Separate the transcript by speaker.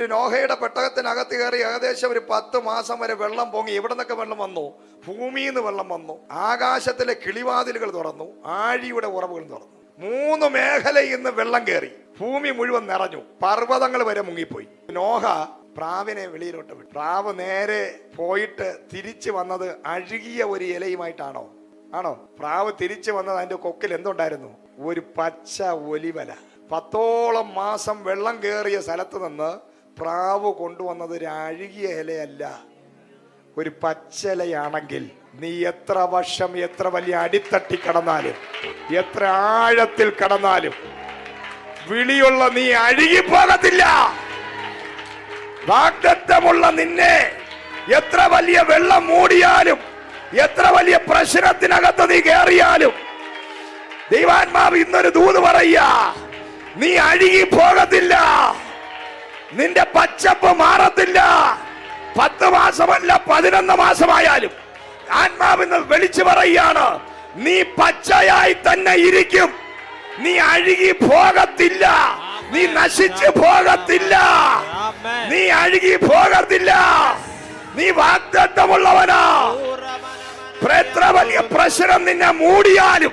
Speaker 1: ഒരു നോഹയുടെ പെട്ടകത്തിനകത്ത് കയറി ഏകദേശം ഒരു പത്ത് മാസം വരെ വെള്ളം പൊങ്ങി. എവിടെ നിന്നൊക്കെ വെള്ളം വന്നു? ഭൂമിയിൽ നിന്ന് വെള്ളം വന്നു. ആകാശത്തിലെ കിളിവാതിലുകൾ തുറന്നു. ആഴിയുടെ ഉറവുകൾ തുറന്നു. മൂന്ന് മേഖലയിൽ നിന്ന് വെള്ളം കയറി. ഭൂമി മുഴുവൻ നിറഞ്ഞു. പർവതങ്ങൾ വരെ മുങ്ങിപ്പോയി. നോഹ പ്രാവിനെ വെളിയിലോട്ട് വിട്ടു. പ്രാവ് നേരെ പോയിട്ട് തിരിച്ചു വന്നത് അഴുകിയ ഒരു ഇലയുമായിട്ടാണോ? ആണോ? പ്രാവ് തിരിച്ചു വന്നത് അതിന്റെ കൊക്കിൽ എന്തുണ്ടായിരുന്നു? ഒരു പച്ച ഒലിവല. പത്തോളം മാസം വെള്ളം കയറിയ സ്ഥലത്ത് നിന്ന് പ്രാവ് കൊണ്ടുവന്നത് ഒരു അഴുകിയ ഇലയല്ല. ഒരു പച്ചലയാണെങ്കിൽ നീ എത്ര വർഷം എത്ര വലിയ അടിത്തട്ടി കടന്നാലും എത്ര ആഴത്തിൽ കടന്നാലും വിളിയുള്ള നീ അഴുകിപ്പോകത്തില്ല. വാഗ്ദത്തമുള്ള നിന്നെ എത്ര വലിയ വെള്ളം മൂടിയാലും എത്ര വലിയ പ്രശ്നത്തിനകത്ത് നീ കയറിയാലും ദൈവാത്മാവ് ഇന്നൊരു ദൂത് പറയ നീ അഴുകി പോകത്തില്ല നിന്റെ പച്ചപ്പ് മാറത്തില്ല. പത്ത് മാസമല്ല പതിനൊന്ന് മാസമായാലും. ആത്മാവിന്ന് വിളിച്ചു പറയുകയാണ് നീ പച്ചയായി തന്നെ ഇരിക്കും. നീ അഴുകി പോകത്തില്ല. നീ നശിച്ചു പോകത്തില്ല. നീ അഴുകി പോകത്തില്ല. നീ വാഗ്ദത്തമുള്ളവനാ. എത്ര വലിയ പ്രശ്നം നിന്നെ മൂടിയാലും